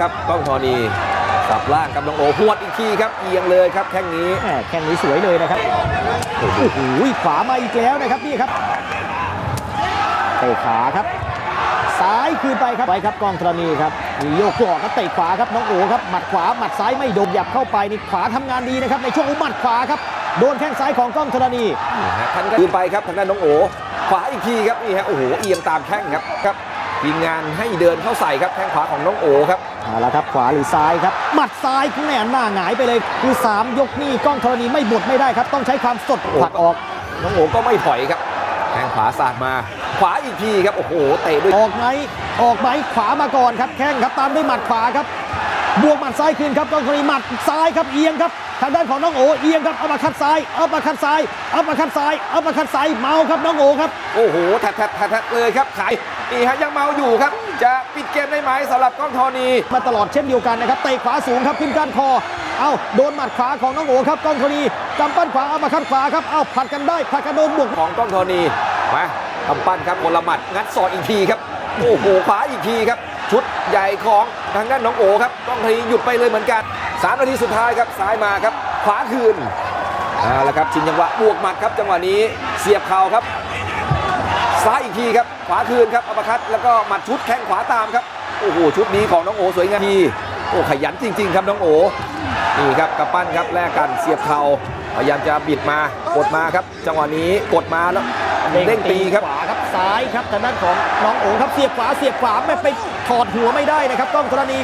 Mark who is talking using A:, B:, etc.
A: ครับกล้องธรณีสับล่างกับน้องโอหวดอีกทีครับเอียงเลยครับแข้งนี้
B: แหม่แข้งนี้สวยเลยนะครับโอ้โหขวามาอีกแล้วนะครับนี่ครับเตะขาครับซ้ายคืนไปครับไปครับกองธรณีครับมีโยกกรอกครับเตะขวาครับน้องโอครับหมัดขวาหมัดซ้ายไม่โดนหยับเข้าไปนี่ขวาทำงานดีนะครับในช่วงหมัดขวาครับโดนแข้งซ้ายของกล้องธรณี
A: นี่ฮะทันก็คืนไปครับทางด้านน้องโอขวาอีกทีครับนี่ฮะโอ้โหเอียงตามแข้งครับครับ ทีมงานให้เดินเข้าใส่ครับแข้งขวาของน้องโอครับ
B: เอาละครับขวาหรือซ้ายครับหมัดซ้ายแหน่หน้าหงายไปเลย คือสามยกนี่กล้องธรณีไม่บดไม่ได้ครับ ต้องใช้ความสดผลักออก
A: น้องโอก็ไม่ถอยครับแข้งขวาสาดมา ขวาอีกทีครับโอ้โหเตะด้วย
B: ออกไหมออกไหมขวามาก่อนครับแข้งครับตามด้วยหมัดขวาครับบวกหมัดซ้ายคืนครับกองธรณีหมัดซ้ายครับเอียงครับ ทางด้านของน้องโอเอียงครับเอามาคัดซ้ายเอามาคัดซ้ายเอามาคัดซ้ายเอามาคัดซ้ายเมาครับน้องโอครับ
A: โอ้โหแทะแทะแทะแทะเลยครับขายนี่ฮะยังเมาอยู่ครับ จะปิดเกมได้ไหมสำหรับกล้องธรณี
B: มาตลอดเช่นเดียวกันนะครับเตะขวาสูงครับขึ้นก้านคอเอาโดนหมัดขวาของน้องโอครับกองธรณีกำปั้นขวาเอามาคัดขวาครับเอาผลัดกันได้ผลัดกันโดนบวก
A: ของกล้องธรณีมาทำปั้นครับคนละหมัดงัดศอกอีกทีครับโอ้โหขวาอีกทีครับชุดใหญ่ของทางด้านน้องโอครับกล้องธรณีหยุดไปเลยเหมือนกัน สามนาทีสุดท้ายครับซ้ายมาครับ ขวาคืนเอาละครับชิงจังหวะบวกหมัดครับ จังหวะนี้เสียบเข่าครับ ซ้ายอีกทีครับ ขวาคืนครับอัปคัตแล้วก็หมัดชุดแข้งขวาตามครับโอ้โหชุดนี้ของน้องโอสวยงามทีโอ้ขยันจริง ๆ ครับน้องโอนี่ครับกำปั้นครับแลกกันเสียบเข่าพยายามจะบิดมากดมาครับ จังหวะนี้กดมาแล้วเด้งตีครับ
B: ขวาครับซ้ายครับทางด้านของน้องโอครับเสียบขวาเสียบขวาไม่ไปถอดหัวไม่ได้นะครับกล้องธรณี